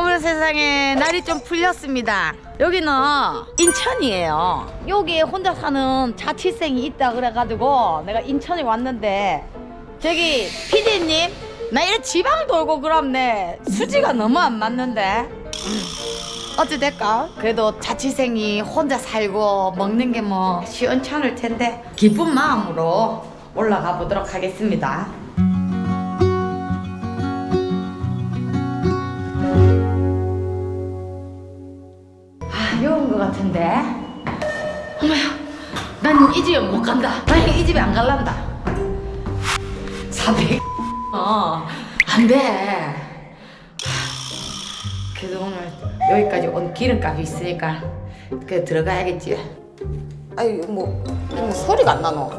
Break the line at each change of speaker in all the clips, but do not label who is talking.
어머 세상에 날이 좀 풀렸습니다. 여기는 인천이에요. 여기에 혼자 사는 자취생이 있다 그래가지고 내가 인천에 왔는데 저기 피디님 나 이래 지방 돌고 그럽네 수지가 너무 안 맞는데 음, 어찌 될까? 그래도 자취생이 혼자 살고 먹는 게 뭐 시원찮을 텐데 기쁜 마음으로 올라가 보도록 하겠습니다. 이 집에 못 간다. 난이 집에 안 갈란다. 400. 어, 안 돼. 그래도 오늘 여기까지 온 기름값이 있으니까 그래 들어가야겠지. 아유, 뭐, 뭐 소리가 안 나노.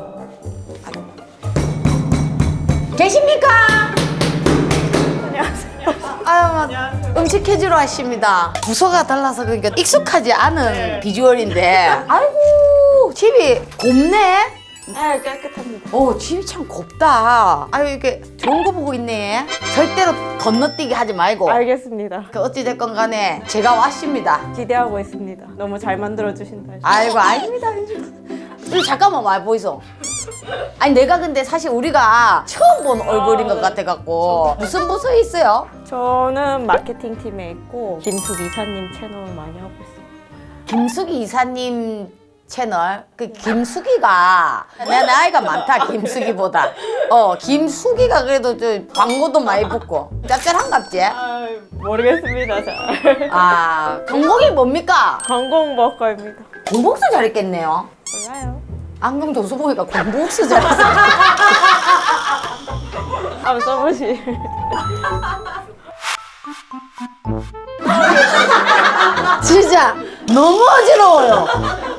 계십니까? 아유, 막 음식 해주러 하십니다. 부서가 달라서 그러니까 익숙하지 않은 비주얼인데. 아이고, 집이 곱네?
아 깨끗합니다.
오, 집이 참 곱다. 아유, 이게 좋은 거 보고 있네. 절대로 건너뛰기 하지 말고.
알겠습니다.
그 어찌됐건 간에 제가 왔습니다.
기대하고 있습니다. 너무 잘 만들어 주신다.
아이고, 아닙니다. 우리 잠깐만 와 보이소. 아니 내가 근데 사실 우리가 처음 본 얼굴인 것 같아갖고 무슨 부서에 있어요?
저는 마케팅 팀에 있고 김숙 이사님 채널 많이 하고 있습니다.
김숙이 이사님 채널 그 김숙이가 내 나이가 많다 김숙이보다 어 김숙이가 그래도 저 광고도 많이 붙고 짭짤한갑지?
아 모르겠습니다. 잘.
아 전공이 뭡니까?
관공 버커입니다.
공복수 잘했겠네요
몰라요.
안경 도수 보니까 공복수 잘했어
아 써보시.
진짜 너무 어지러워요.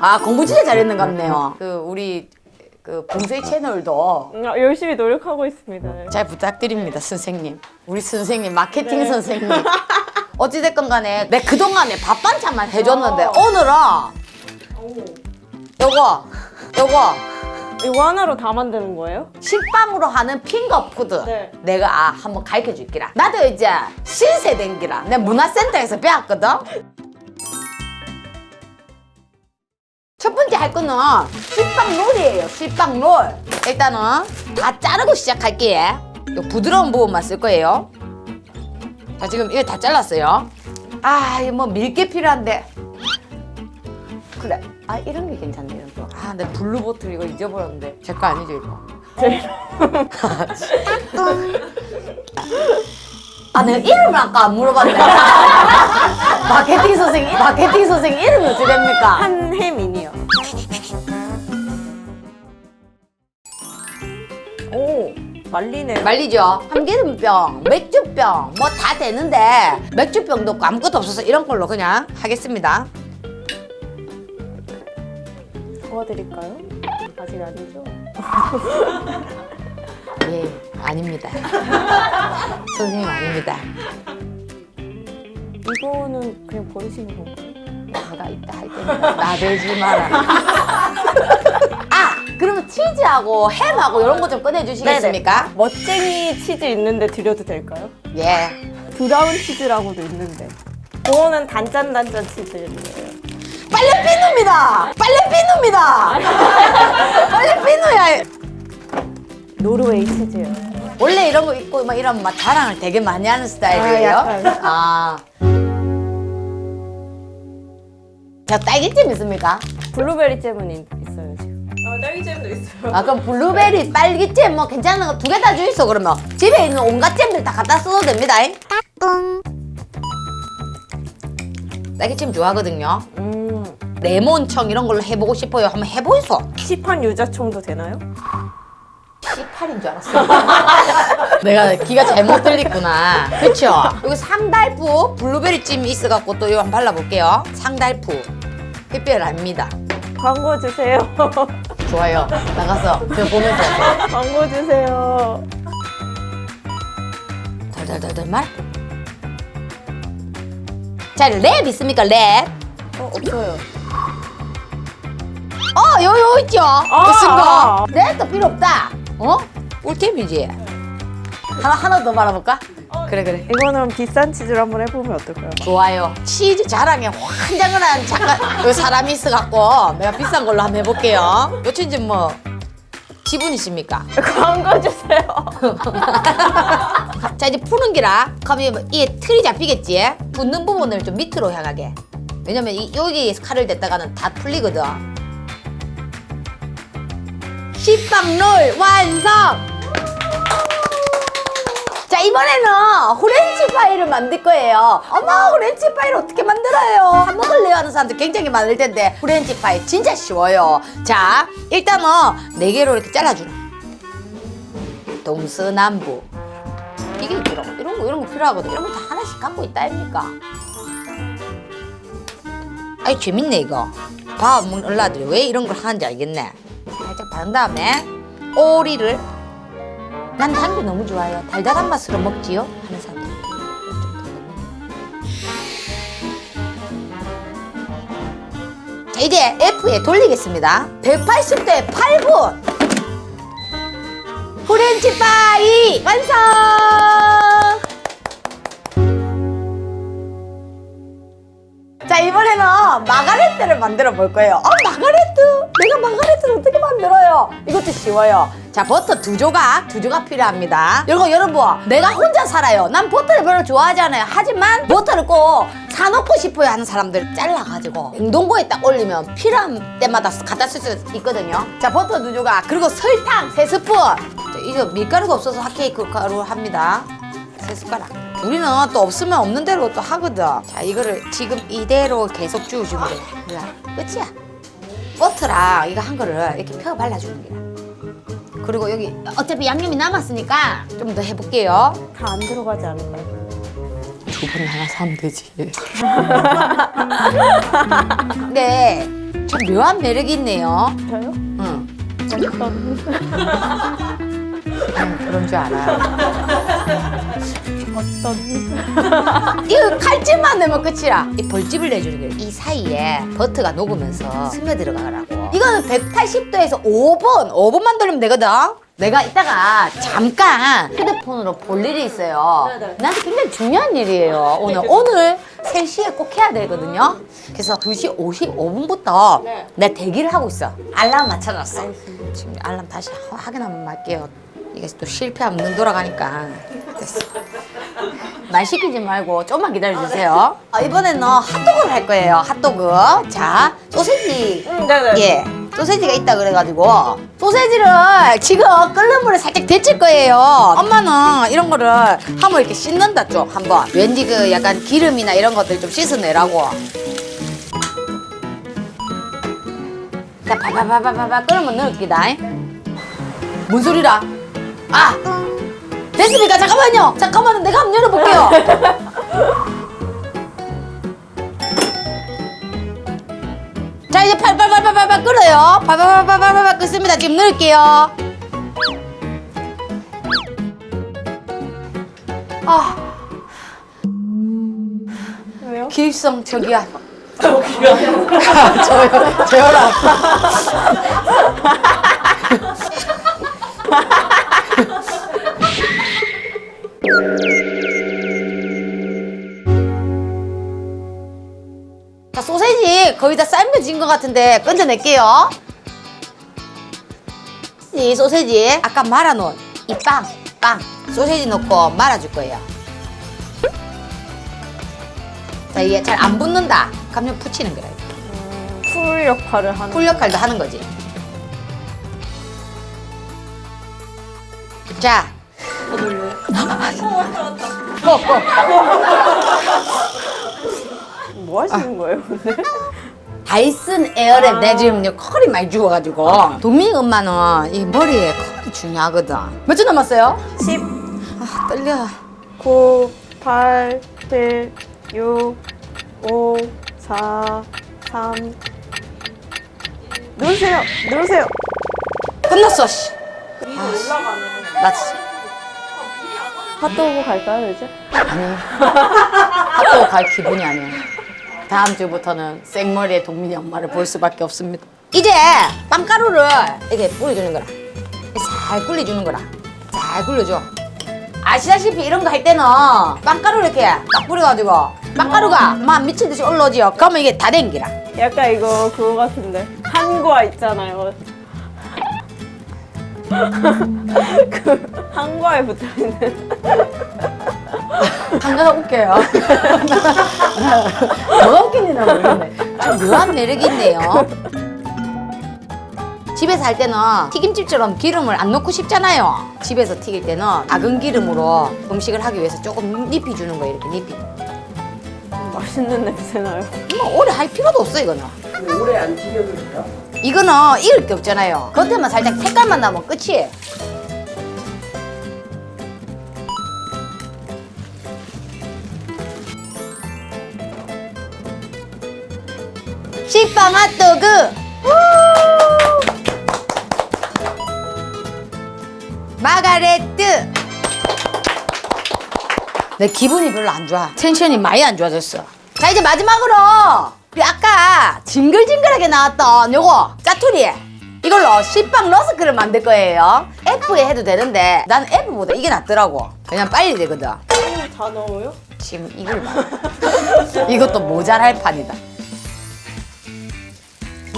아 공부 진짜 잘했는 것 같네요. 그 우리 그 봉수의 채널도
음, 열심히 노력하고 있습니다.
잘 부탁드립니다, 선생님. 우리 선생님 마케팅 선생님. 어찌됐건 간에 내 그동안에 밥 반찬만 해줬는데 오늘은 요거 요거
이거 하나로 다 만드는 거예요?
식빵으로 하는 핑거푸드
네.
내가 아, 한번 가르쳐 줄기라 나도 이제 신세대인기라 내가 문화센터에서 배웠거든 첫 번째 할 거는 식빵 롤이에요 식빵 롤. 일단은 다 자르고 시작할게. 요 부드러운 부분만 쓸 거예요. 자 지금 이거 다 잘랐어요. 아 이거 뭐 밀게 필요한데. 그래. 아 이런 게 괜찮네 이런 거아내 블루 보틀 이거 잊어버렸는데. 제 거 아니죠 이거? 아 내가 이름을 아까 안 물어봤네. 마케팅 선생님 마케팅 선생님 이름이 어떻게 됩니까?
한혜민이요. 오 말리네.
말리죠 참기름병 맥주병 뭐 다 되는데 맥주병도 없고 아무것도 없어서 이런 걸로 그냥 하겠습니다
도와드릴까요? 아직 아니죠?
예 아닙니다 선생님 아닙니다
이거는 그냥 버리시는 건가요?
내가 이따 할 테니까 나대지 마라. 아, 그러면 치즈하고 햄하고 이런 거 좀 꺼내주시겠습니까?
멋쟁이 치즈 있는데 드려도 될까요?
예.
브라운 치즈라고도 있는데 그거는 단짠단짠 치즈예요.
빨래비누입니다. 빨래비누입니다. 빨래비누야.
노르웨이 치즈요.
원래 이런 거 입고 막 이런 막 자랑을 되게 많이 하는 스타일이에요.
아, 약간.
아. 자, 딸기잼 있습니까?
블루베리 잼은 있- 있어요 지금. 아 딸기잼도 있어요.
아, 그럼 블루베리, 딸기잼 뭐 괜찮은 거 두 개 다 주있어 그러면. 집에 있는 온갖 잼들 다 갖다 써도 됩니다. 딸기잼 좋아하거든요.
음
레몬청 이런 걸로 해보고 싶어요. 한번 해보이소.
시판 유자청도 되나요?
18인 줄 알았어. 내가 귀가 잘못 들렸구나. 그쵸? 여기 상달프 블루베리 찜이 있어갖고 또 이거 한번 발라볼게요. 상달프. 특별합니다.
광고 주세요.
좋아요. 나가서 저 보면서 하세요.
광고 주세요.
달달달달 말. 자, 랩 있습니까? 랩.
어 없어요.
어, 요, 요 있죠?
아,
무슨 거?
아.
랩도 필요 없다. 어? 꿀템이지? 하나 하나 더 말아볼까? 그래 그래.
이거는 비싼 치즈를 한번 해보면 어떨까요?
좋아요. 치즈 자랑에 환장을 잠깐 요 사람이 있어갖고 내가 비싼 걸로 한번 해볼게요. 요 치즈 뭐 지분이십니까?
광고 주세요.
자 이제 푸는 기라. 그러면 이 틀이 잡히겠지? 붙는 부분을 좀 밑으로 향하게. 왜냐면 이, 여기 칼을 댔다가는 다 풀리거든. 식빵롤 완성! 자 이번에는 후렌치 파이를 만들 거예요. 어머 후렌치 파이를 어떻게 만들어요? 다 먹을래요 하는 사람들 굉장히 많을 텐데 후렌치 파이 진짜 쉬워요. 자 일단은 네 개로 이렇게 잘라주라. 동서남북. 이게 있더라고. 이런 거 이런 거 필요하거든. 이런 거 다 하나씩 갖고 있다 아닙니까? 아이 재밌네 이거. 밥 먹는 얼라들이 왜 이런 걸 하는지 알겠네. 살짝 바른 다음에 오리를 난단게 너무 좋아요. 달달한 맛으로 먹지요 하는 사람들. 자 이제 F에 돌리겠습니다. 180도에 8분. 프렌치 파이 완성! 자 이번에는 마가레트를 만들어 볼 거예요. 어 마가레트? 내가 마가레트를 어떻게 만들어요? 이것도 쉬워요. 자 버터 두 조각, 두 조각 필요합니다. 여러분 여러분 내가 혼자 살아요. 난 버터를 별로 좋아하지 않아요. 하지만 버터를 꼭 사놓고 싶어요 하는 사람들 잘라가지고 냉동고에 딱 올리면 필요한 때마다 갖다 쓸 수 있거든요. 자 버터 두 조각 그리고 설탕 세 스푼. 자, 이거 밀가루가 없어서 핫케이크 가루 합니다. 세 숟가락. 우리는 또 없으면 없는 대로 또 하거든. 자, 이거를 지금 이대로 계속 주워주면 돼. 끝이야. 버터랑 이거 한 거를 이렇게 펴 발라주는 거야. 그리고 여기 어차피 양념이 남았으니까 좀 더 해볼게요.
다 안 들어가지 않을까요?
두분 하나 사면 되지. 네, 좀 묘한 매력이 있네요.
저요?
응, 응 그런 줄 알아요.
어떤
이거 칼집만 내면 끝이야. 이 벌집을 내주는 거예요. 이 사이에 버터가 녹으면서 스며 들어가라고. 이거는 180도에서 5분, 5분만 돌리면 되거든. 내가 이따가 잠깐 휴대폰으로 볼 일이 있어요. 나한테 굉장히 중요한 일이에요. 오늘 오늘 3시에 꼭 해야 되거든요. 그래서 2시 55분부터 내가 대기를 하고 있어. 알람 맞춰놨어. 지금 알람 다시 확인 한번 할게요. 이게 또 실패하면 눈 돌아가니까. 됐어. 말 시키지 말고 조금만 기다려주세요. 아, 이번에는 핫도그를 할 거예요. 핫도그. 자, 소세지.
네네.
예. 소세지가 있다 그래가지고 소세지를 지금 끓는 물에 살짝 데칠 거예요. 엄마는 이런 거를 한번 이렇게 씻는다 좀 한번. 왠지 그 약간 기름이나 이런 것들 좀 씻어내라고. 자, 바바바바바바 끓으면 넣을기다. 뭔 소리라? 아! 됐습니까? 잠깐만요. 잠깐만요. 내가 한번 열어볼게요. 자 이제 팔팔팔팔팔 끓어요. 팔팔팔팔팔 끓습니다. 지금 넣을게요. 아
왜요?
기립성 저기야. 저기야. 저요 저요라. 거의 다 삶겨진 것 같은데 건져낼게요. 이 소세지 아까 말아놓은 이 빵, 빵 소세지 넣고 말아줄 거예요. 자 이게 잘 안 붙는다. 그러면 붙이는 거예요.
음, 풀 역할을 하는
풀 역할도 하는 거지. 자. 꼭, 꼭.
뭐 하시는 거예요 오늘?
다이슨 에어랩 내 지금 이제 컬이 많이 죽어가지고 동민 엄마는 이 머리에 컬이 중요하거든. 몇 주 남았어요?
10,
아 떨려.
9, 8, 7, 6, 5, 4, 3 누르세요 누르세요
끝났어. 씨.
올라가네
나 진짜.
핫도그 갈까요 이제?
아니. 학교 갈 기분이 아니야. 다음 주부터는 생머리의 동민이 엄마를 볼 수밖에 없습니다. 이제 빵가루를 이렇게 뿌려주는 거라. 살 굴려주는 거라. 잘 굴려줘. 아시다시피 이런 거 할 때는 빵가루 이렇게 딱 뿌려가지고 빵가루가 막 미친 듯이 올라오지요. 그러면 이게 다 댕기라.
약간 이거 그거 같은데 한과 있잖아요. 그 한과에 붙어 있는
한가가 웃겨요. 뭐가 웃기나 모르겠네. 좀 묘한 매력이 있네요. 집에서 할 때는 튀김집처럼 기름을 안 넣고 싶잖아요. 집에서 튀길 때는 작은 기름으로 음식을 하기 위해서 조금 잎이 주는 거예요. 이렇게 잎이.
맛있는 냄새 나요.
뭐 오래 할 필요도 없어 이거는.
오래 안 튀겨도 돼요?
이거는 익을 게 없잖아요. 겉에만 살짝 색깔만 나면 끝이에요. 핫도그! 마가레트! 내 기분이 별로 안 좋아. 텐션이 많이 안 좋아졌어. 자, 이제 마지막으로 우리 아까 징글징글하게 나왔던 요거 짜투리 이걸로 식빵 러스크를 만들 거예요. F에 해도 되는데 난 F보다 이게 낫더라고. 왜냐면 빨리 되거든.
다 넣어요?
지금 이걸 봐. 이것도 모자랄 판이다.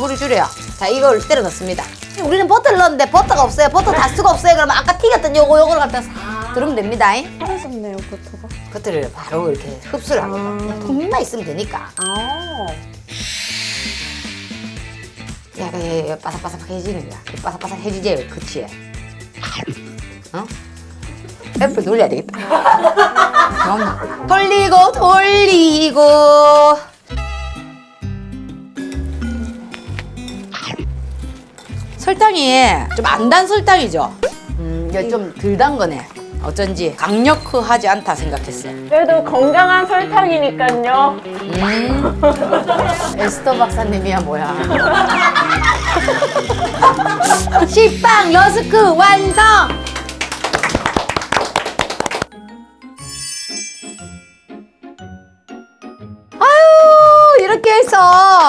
물을 줄여요. 자, 이걸 때려 넣습니다. 우리는 버터를 넣었는데 버터가 없어요. 버터 다 쓰고 없어요. 그러면 아까 튀겼던 요거 요거를 갖다 싹 들으면 됩니다.
사라졌네요, 버터가.
버터를 바로 이렇게 흡수를 하거든. 통만 있으면 되니까.
아.
약간 얘, 얘 바삭바삭해지는 거야. 바삭바삭해지지, 그치? 어? 애플 돌려야 되겠다. 돌리고, 돌리고. 설탕이 좀 안 단 설탕이죠? 음, 이게 좀 덜 단 거네. 어쩐지 강력하지 않다 생각했어요.
그래도 건강한 설탕이니까요.
음. 에스더 박사님이야 뭐야. 식빵 러스크 완성.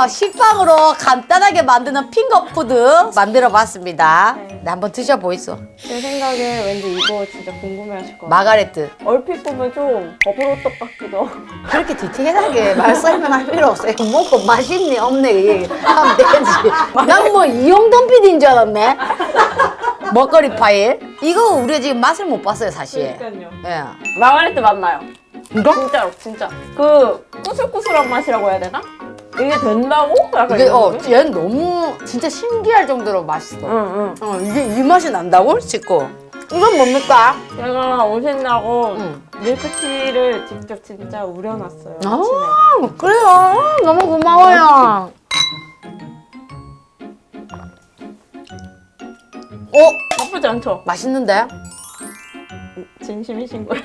식빵으로 간단하게 만드는 핑거푸드 만들어봤습니다. 네, 한번 드셔보이소.
제 생각에 왠지 이거 진짜 궁금해하실 것 같아요.
마가레트.
얼핏 보면 좀 버블호떡 같기도.
그렇게 디테일하게 말 설명할 필요 없어요. 먹고 맛있네 없네 이 하면 되지. 난 뭐 이용돈 PD인 줄 알았네. 먹거리 파일. 이거 우리 가 지금 맛을 못 봤어요 사실.
그러니까요.
예.
마가레트 맞나요?
이거?
진짜로 진짜. 그 꾸슬꾸슬한 맛이라고 해야 되나? 이게 된다고? 약간
이게 어,
느낌?
얘는 너무 진짜 신기할 정도로 맛있어.
응, 응.
어, 이게 이 맛이 난다고? 싶고. 이건 뭡니까?
제가 오신다고
응.
밀크티를 직접 진짜 우려놨어요. 아침에.
아, 그래요. 너무 고마워요. 어,
나쁘지 않죠?
맛있는데?
진심이신 거예요.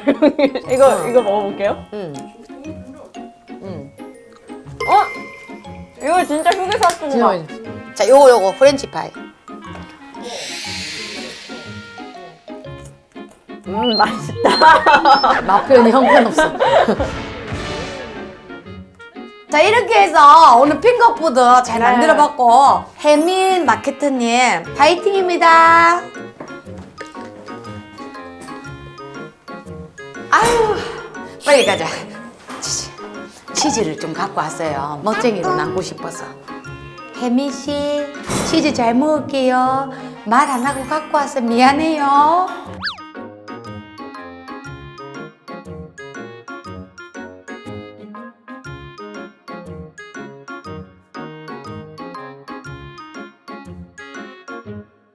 이거
응.
이거 먹어볼게요.
응. 응.
어? 이거 진짜 휴게소 학교인가?
자, 요거 요거 프렌치 파이.
음 맛있다.
맛 표현이 형편없어. 자 이렇게 해서 오늘 핑거푸드 잘
네.
만들어봤고 혜민 마케터님 파이팅입니다. 아유 빨리 가자. 치즈. 치즈를 좀 갖고 왔어요. 멋쟁이로 남고 싶어서. 혜민 씨 치즈 잘 먹을게요. 말 안 하고 갖고 와서 미안해요.